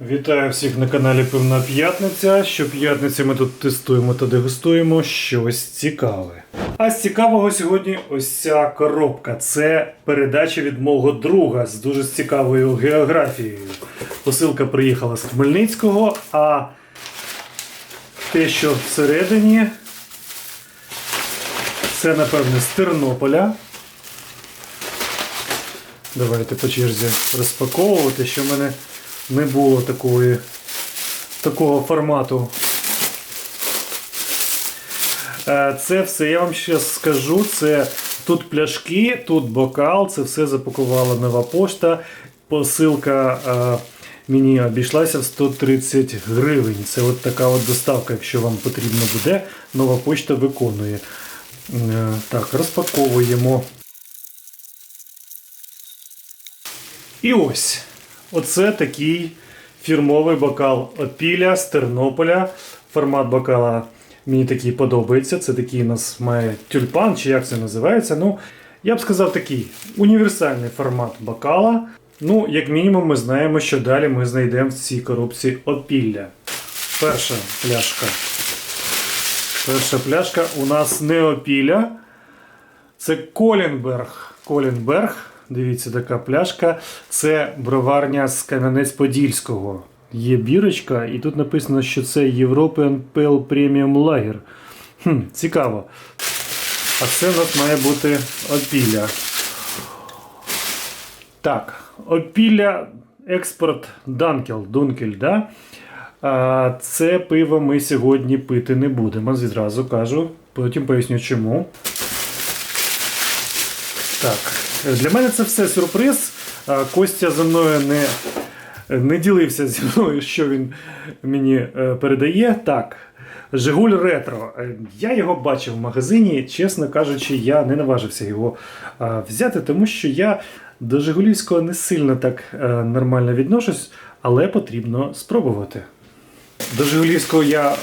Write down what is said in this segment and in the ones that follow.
Вітаю всіх на каналі Пивна П'ятниця. Щоп'ятниці ми тут тестуємо та дегустуємо щось цікаве. А з цікавого сьогодні ось ця коробка. Це передача від мого друга з дуже цікавою географією. Посилка приїхала з Хмельницького, а те, що всередині, це, напевне, з Тернополя. Давайте по черзі розпаковувати, що в мене не було такої, такого формату. Е, Це все, я вам ще скажу, це тут пляшки, тут бокал, це все запакувала нова пошта. Посилка е, мені обійшлася в 130 гривень. Це от така от доставка, якщо вам потрібно буде, нова пошта виконує. Е, Так, розпаковуємо. І ось. Оце такий фірмовий бокал Опіля з Тернополя. Формат бокала мені такий подобається. Це такий у нас має тюльпан, чи як це називається. Ну, я б сказав такий універсальний формат бокала. Ну, як мінімум, ми знаємо, що далі ми знайдемо в цій коробці опілля. Перша пляшка. Перша пляшка у нас не опіля. Це Колінберг. Колінберг. Дивіться, така пляшка. Це броварня з Кам'янець-Подільського. Є бірочка, і тут написано, що це European Pale Premium Lager. Хм, цікаво. А це у нас має бути опілля. Так, опілля експорт Данкел, Дункель, да? А, це пиво ми сьогодні пити не будемо. Відразу кажу. Потім поясню чому. Так, для мене це все сюрприз. Костя зі мною не, не ділився зі мною, що він мені е, передає. Так, Жигуль Ретро. Е, Я його бачив в магазині. Чесно кажучи, я не наважився його взяти, тому що я до Жигулівського не сильно так е, нормально відношусь, але потрібно спробувати. До Жигулівського я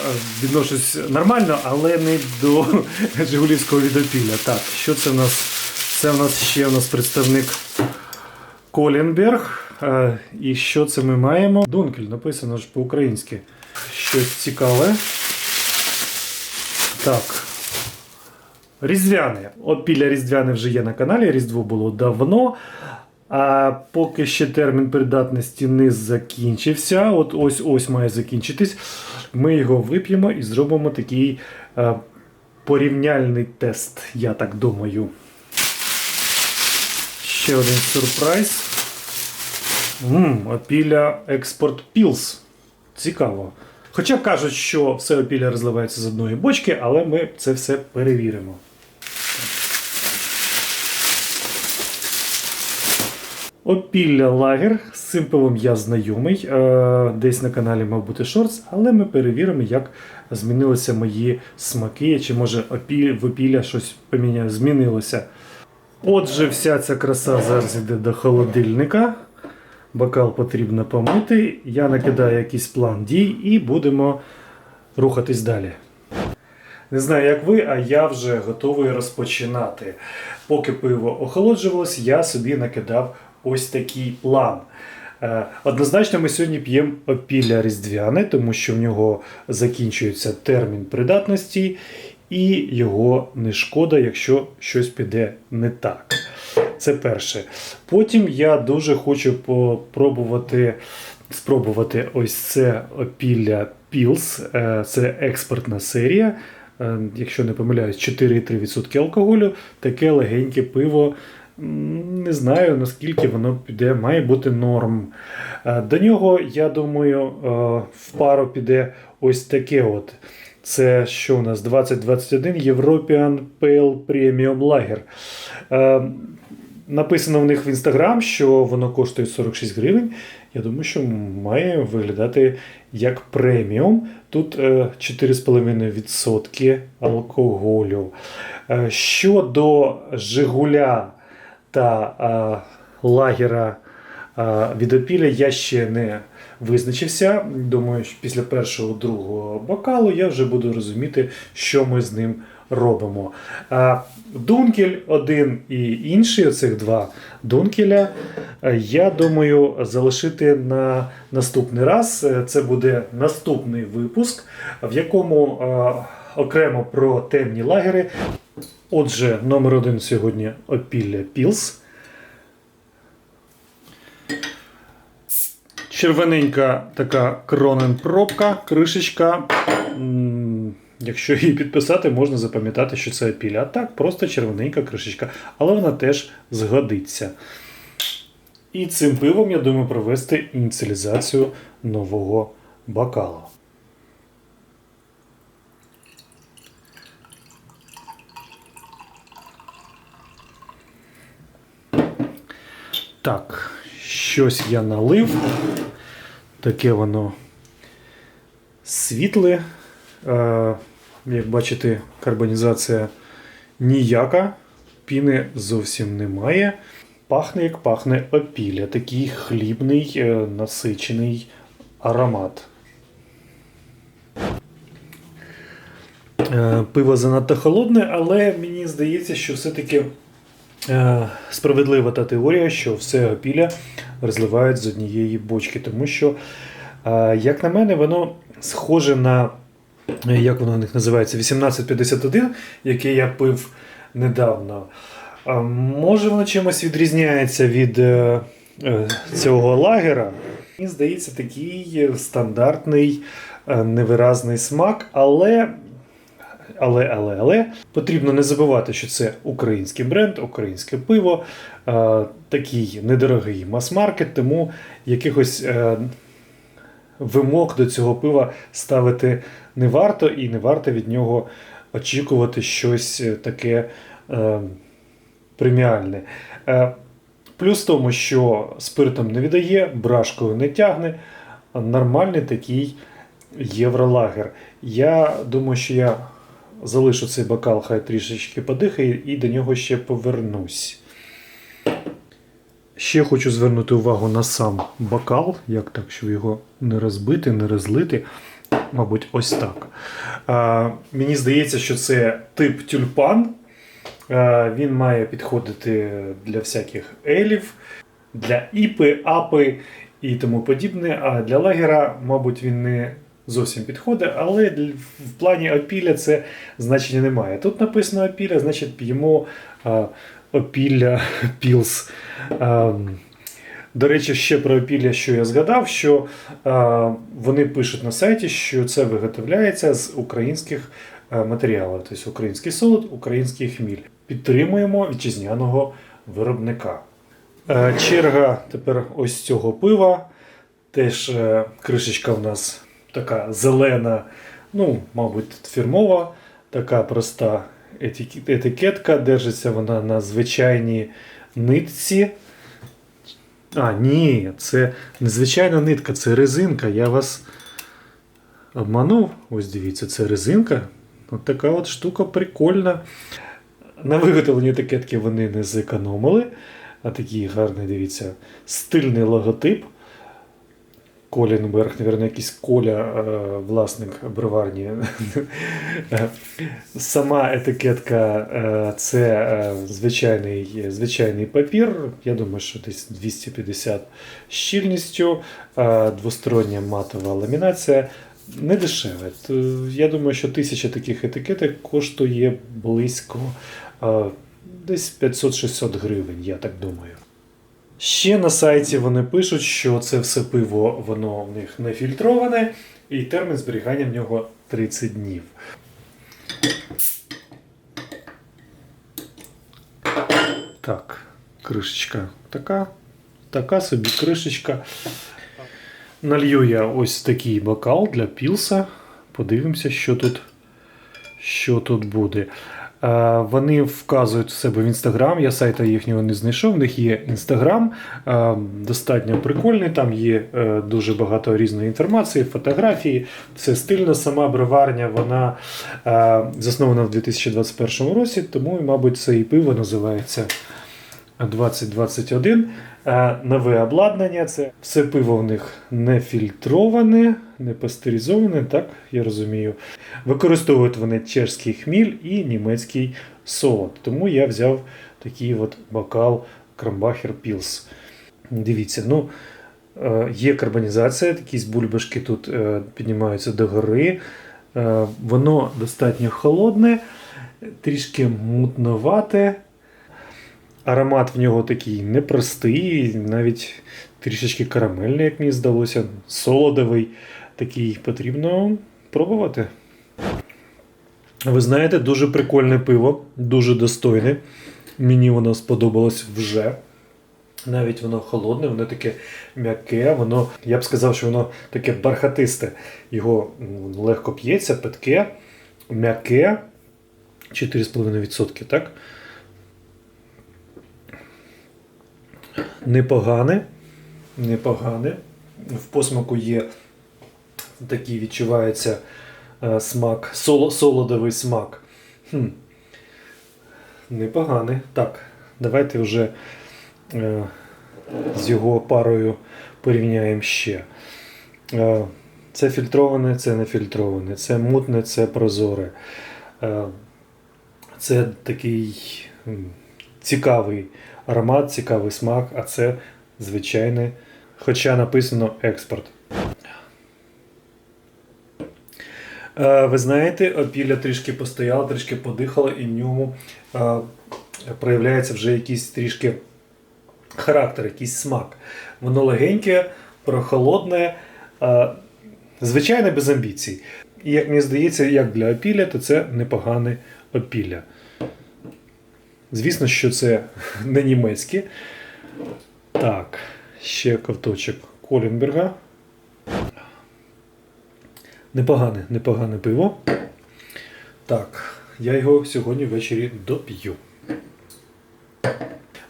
відношусь нормально, але не до Жигулівського відопілля. Так, що це в нас? Це в нас ще у нас представник Колінберг. Е, І що це ми маємо? Дункель, написано ж по-українськи. Щось цікаве. Так. Різдвяне. Опілля Різдвяне вже є на каналі. Різдво було давно. А поки ще термін придатності не закінчився. От ось ось має закінчитись. Ми його вип'ємо і зробимо такий е, порівняльний тест, я так думаю. Ще один сюрприз. Ммм, опілля експорт пілс. Цікаво. Хоча кажуть, що все опілля розливається з одної бочки, але ми це все перевіримо. Опілля лагер. З цим пивом я знайомий. Е, Десь на каналі мав бути шортс, але ми перевіримо, як змінилися мої смаки, чи може в опілля щось поміняє, змінилося. Отже, вся ця краса зараз йде до холодильника. Бокал потрібно помити. Я накидаю якийсь план дій і будемо рухатись далі. Не знаю, як ви, а я вже готовий розпочинати. Поки пиво охолоджувалось, я собі накидав ось такий план. Е, Однозначно, ми сьогодні п'ємо опілля різдвяне, тому що в нього закінчується термін придатності, і його не шкода, якщо щось піде не так. Це перше. Потім я дуже хочу попробувати спробувати ось це опілля Пілс. Е, Це експортна серія. Е, Якщо не помиляюсь, 4,3% алкоголю. Таке легеньке пиво. Не знаю наскільки воно піде, має бути норм. Е, До нього, я думаю, в пару піде ось таке от. Це що у нас 2021 European Pale Premium Lager. Е, Написано в них в інстаграм, що воно коштує 46 гривень. Я думаю, що має виглядати як преміум. Тут е, 4,5% алкоголю. Е, Щодо Жигуля та е, лагера е, від я ще не визначився. Думаю, що після першого другого бокалу я вже буду розуміти, що ми з ним робимо. Дункель один і інший, оцих два дункеля, я думаю, залишити на наступний раз. Це буде наступний випуск, в якому окремо про темні лагери. Отже, номер один сьогодні опілля Пілс. Червоненька така кронен пробка, кришечка. Якщо її підписати, можна запам'ятати, що це опілля. А так, просто червоненька кришечка, але вона теж згодиться. І цим пивом, я думаю, провести ініціалізацію нового бокалу. Так, щось я налив. Таке воно світле. Е, як бачите, карбонізація ніяка, піни зовсім немає. Пахне, як пахне опілля, такий хлібний, е, насичений аромат. Е, Пиво занадто холодне, але мені здається, що все-таки справедлива та теорія, що все опілля розливають з однієї бочки, тому що, е, як на мене, воно схоже на е, як воно у них називається, 1851, яке я пив недавно. Може, воно чимось відрізняється від е, цього лагера. Мені здається, такий стандартний невиразний смак, але. Але, але, але потрібно не забувати, що це український бренд, українське пиво, е, такий недорогий мас-маркет, тому якихось е, вимог до цього пива ставити не варто, і не варто від нього очікувати щось е, таке преміальне. Плюс в тому, що спиртом не віддає, брашкою не тягне, нормальний такий євролагер. Я думаю, що я залишу цей бокал, хай трішечки подихає, і до нього ще повернусь. Ще хочу звернути увагу на сам бокал, як так, щоб його не розбити, не розлити. Мабуть, ось так. А, мені здається, що це тип тюльпан. А, він має підходити для всяких елів, для іпи, апи і тому подібне. А для лагера, мабуть, він не зовсім підходить, але в плані опілля це значення немає. Тут написано опілля, значить п'ємо опілля пілс. До речі, ще про опілля, що я згадав, що вони пишуть на сайті, що це виготовляється з українських а, матеріалів, тобто український солод, український хміль. Підтримуємо вітчизняного виробника. Е, Черга тепер ось цього пива. Теж е, кришечка в нас така зелена, ну, мабуть, фірмова, така проста етикетка. Держиться вона на звичайній нитці. А, ні, це не звичайна нитка, це резинка. Я вас обманув. Ось дивіться, це резинка. От така от штука прикольна. На виготовленні етикетки вони не зекономили. А такий гарний, дивіться, стильний логотип. Колінберг, мабуть, якийсь Коля, е, власник броварні. Сама етикетка е, це е, звичайний, звичайний папір. Я думаю, що десь 250 щільністю, двостороння матова ламінація. Не дешеве. Я думаю, що тисяча таких етикеток коштує близько десь 500-600 гривень, я так думаю. Ще на сайті вони пишуть, що це все пиво воно в них не фільтроване, і термін зберігання в нього 30 днів. Так, кришечка така, така собі кришечка. Налью я ось такий бокал для пілса. Подивимося, що тут, що тут буде. Е, Вони вказують в себе в інстаграм. Я сайта їхнього не знайшов. В них є інстаграм, е, достатньо прикольний. Там є е, дуже багато різної інформації, фотографії. Все стильно. Сама броварня вона заснована в 2021 році, тому, мабуть, це і пиво називається 2021. Е, Нове обладнання. Це все пиво в них не фільтроване, не пастеризоване, так я розумію. Використовують вони чешський хміль і німецький солод. Тому я взяв такий от бокал Крамбахер Пілс. Дивіться, ну е, є карбонізація, якісь бульбашки тут е, піднімаються догори. Е, Воно достатньо холодне, трішки мутновате. Аромат в нього такий непростий, навіть трішечки карамельний, як мені здалося, солодовий. Такий потрібно пробувати. Ви знаєте, дуже прикольне пиво, дуже достойне. Мені воно сподобалось вже. Навіть воно холодне, воно таке м'яке, воно, я б сказав, що воно таке бархатисте. Його легко п'ється, питке, м'яке, 4,5%, так? Непогане. Непогане. В посмаку є такий відчувається е, смак, соло, солодовий смак. Хм. Непоганий. Так, давайте вже е, з його парою порівняємо ще. Е, це фільтроване, це не фільтроване, це мутне, це прозоре. Е, це такий цікавий аромат, цікавий смак, а це звичайний, хоча написано експорт. Е, Ви знаєте, опілля трішки постояла, трішки подихала, і в ньому е, проявляється вже якийсь трішки характер, якийсь смак. Воно легеньке, прохолодне, е, звичайно, без амбіцій. І як мені здається, як для опілля, то це непогане опілля. Звісно, що це не німецьке. Так, ще ковточок Колінберга. Непогане, непогане пиво. Так, я його сьогодні ввечері доп'ю.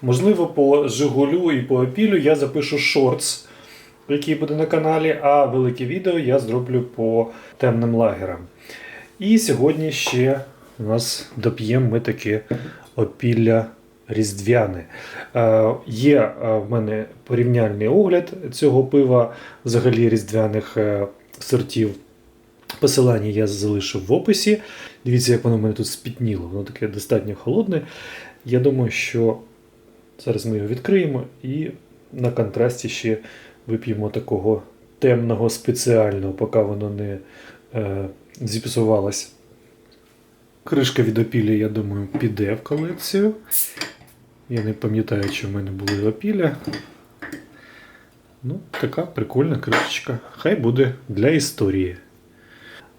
Можливо, по Жигулю і по Опілю я запишу шортс, який буде на каналі, а велике відео я зроблю по темним лагерам. І сьогодні ще у нас доп'ємо ми таке опілля різдвяне. Е, є е, в мене порівняльний огляд цього пива, взагалі різдвяних е, сортів. Посилання я залишив в описі. Дивіться, як воно в мене тут спітніло. Воно таке достатньо холодне. Я думаю, що зараз ми його відкриємо і на контрасті ще вип'ємо такого темного спеціального, поки воно не е, зіпсувалось. Кришка від опілля, я думаю, піде в колекцію. Я не пам'ятаю, чи в мене були опілля. Ну, така прикольна кришечка. Хай буде для історії.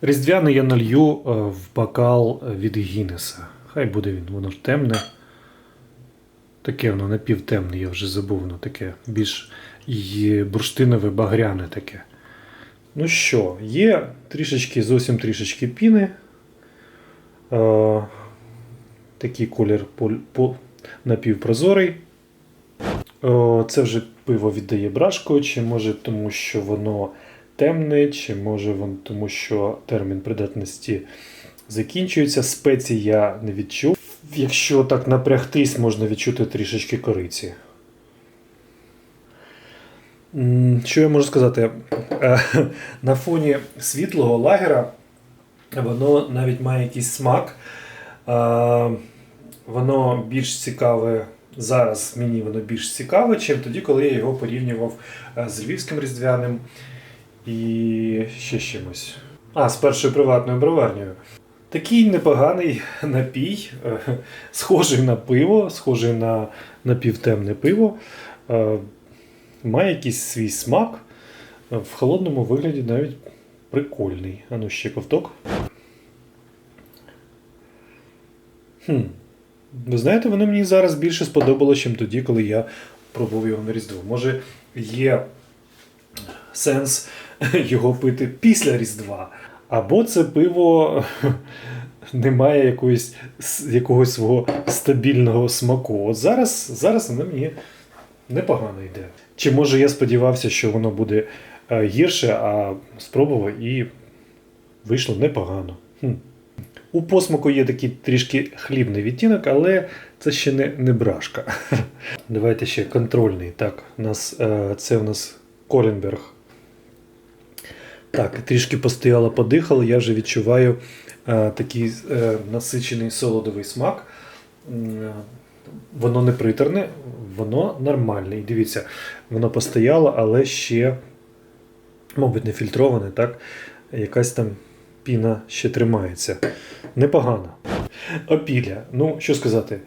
Різдвяний я налью е, в бокал від Гіннеса. Хай буде він, воно ж темне. Таке воно напівтемне, я вже забув, воно таке більш бурштинове багряне таке. Ну що, є трішечки, зовсім трішечки піни. Е, такий колір пол- по- напівпрозорий. О, це вже пиво віддає брашкою, чи може тому, що воно темне, чи може воно тому, що термін придатності закінчується. Спецій я не відчув. Якщо так напрягтись, можна відчути трішечки кориці. Що я можу сказати? Е, На фоні світлого лагера воно навіть має якийсь смак. Е, Воно більш цікаве зараз. Мені воно більш цікаве, чим тоді, коли я його порівнював е, з львівським різдвяним і ще чимось. А, з першою приватною броварнею. Такий непоганий напій, е, схожий на пиво, схожий на напівтемне пиво. Е, Має якийсь свій смак. Е, В холодному вигляді навіть прикольний. А ну ще ковток. Хм. Ви знаєте, воно мені зараз більше сподобалося, ніж тоді, коли я пробував його на Різдво. Може, є сенс його пити після Різдва. Або це пиво не має якоїсь, якогось свого стабільного смаку. От зараз, зараз воно мені непогано йде. Чи може я сподівався, що воно буде е, гірше, а спробував і вийшло непогано. Хм. У посмаку є такий трішки хлібний відтінок, але це ще не, не брашка. Давайте ще контрольний. Так, нас, е, це у нас Колінберг. Так, трішки постояло, подихало, я вже відчуваю е, такий е, насичений солодовий смак. Е, Воно не приторне, воно нормальне. І дивіться, воно постояло, але ще, мабуть, не фільтроване, так? Якась там піна ще тримається. Непогано. Опілля. Ну, що сказати,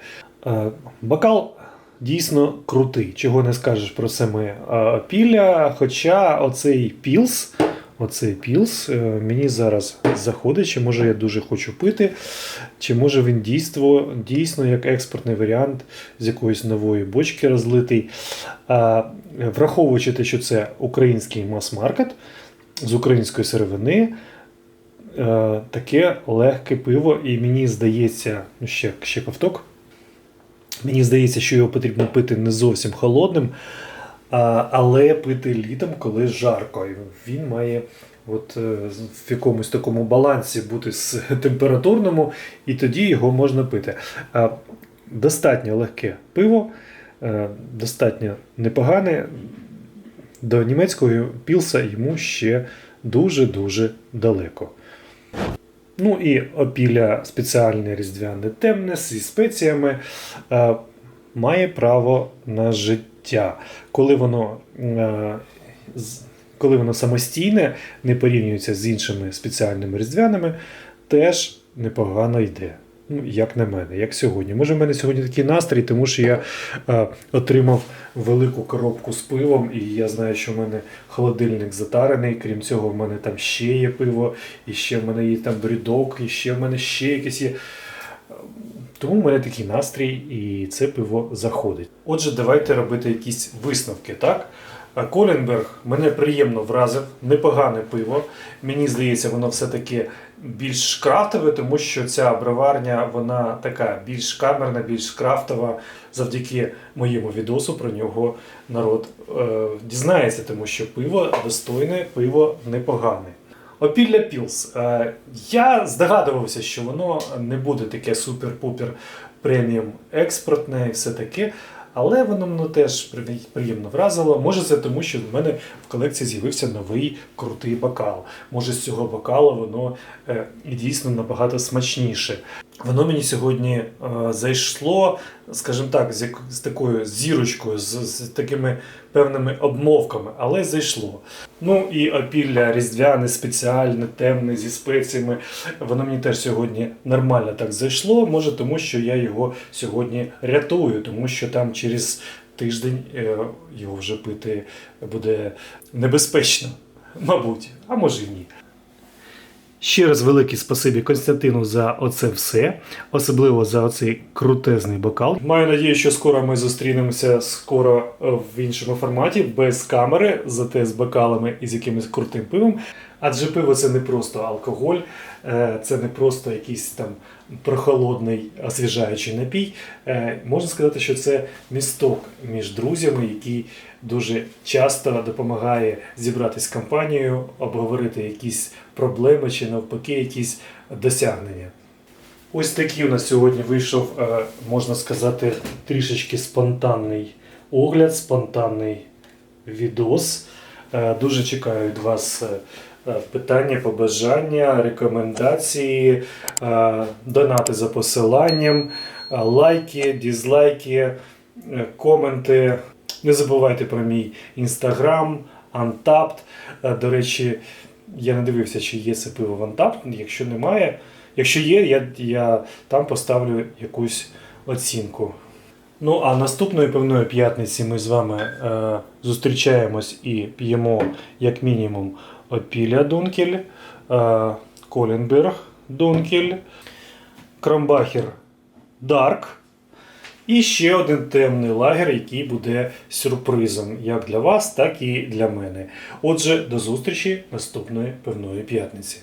Е, бокал дійсно крутий. Чого не скажеш про саме е, опілля. Хоча оцей пілс, оцей пілс е, мені зараз заходить, чи може я дуже хочу пити, чи може він дійство, дійсно як експортний варіант з якоїсь нової бочки розлитий. Враховуючи те, що це український мас-маркет з української сировини. Е, таке легке пиво, і мені здається, ну ще, ще ковток. Мені здається, що його потрібно пити не зовсім холодним, але пити літом, коли жарко. Він має от, е, в якомусь такому балансі бути з температурному, і тоді його можна пити. Достатньо легке пиво, е, достатньо непогане. До німецького пілса йому ще дуже-дуже далеко. Ну і опілля спеціальне різдвяне темне зі спеціями е, має право на життя. Коли воно, е, коли воно самостійне, не порівнюється з іншими спеціальними різдвяними, теж непогано йде. Ну, як на мене, як сьогодні. Може, в мене сьогодні такий настрій, тому що я е, отримав велику коробку з пивом, і я знаю, що в мене холодильник затарений. Крім цього, в мене там ще є пиво, і ще в мене є там брідок, і ще в мене ще якесь є. Тому в мене такий настрій, і це пиво заходить. Отже, давайте робити якісь висновки, так? Колінберг мене приємно вразив, непогане пиво. Мені здається, воно все-таки більш крафтове, тому що ця броварня вона така більш камерна, більш крафтова. Завдяки моєму відосу про нього народ е, дізнається, тому що пиво достойне, пиво непогане. Опілля Пілс. Е, Я здогадувався, що воно не буде таке супер-пупер преміум експортне і все таке. Але воно мене теж приємно вразило. Може, це тому, що в мене в колекції з'явився новий крутий бокал. Може, з цього бокалу воно е, дійсно набагато смачніше. Воно мені сьогодні е, зайшло, скажімо так, з, як, з такою зірочкою, з, з такими певними обмовками, але зайшло. Ну і опілля різдвяне, спеціальне, темне, зі спеціями. Воно мені теж сьогодні нормально так зайшло. Може, тому що я його сьогодні рятую, тому що там через тиждень е, його вже пити буде небезпечно, мабуть, а може і ні. Ще раз велике спасибі Константину за оце все, особливо за оцей крутезний бокал. Маю надію, що скоро ми зустрінемося скоро е, в іншому форматі, без камери, зате з бокалами і з якимось крутим пивом. Адже пиво це не просто алкоголь, е, це не просто якийсь там прохолодний освіжаючий напій. Е, Можна сказати, що це місток між друзями, який дуже часто допомагає зібратись компанією, обговорити якісь проблеми чи навпаки якісь досягнення. Ось такий у нас сьогодні вийшов, е, можна сказати, трішечки спонтанний огляд, спонтанний відос. Дуже чекаю від вас питання, побажання, рекомендації, е, донати за посиланням, е, лайки, дізлайки, е, коменти. Не забувайте про мій інстаграм, Untapped. Е, До речі, я не дивився, чи є це пиво в Untapped. Якщо немає, якщо є, я, я там поставлю якусь оцінку. Ну а наступної певної п'ятниці ми з вами е, зустрічаємось і п'ємо як мінімум Опіля Дункель, е, Колінберг Дункель, Крамбахер Дарк. І ще один темний лагер, який буде сюрпризом як для вас, так і для мене. Отже, до зустрічі наступної певної п'ятниці.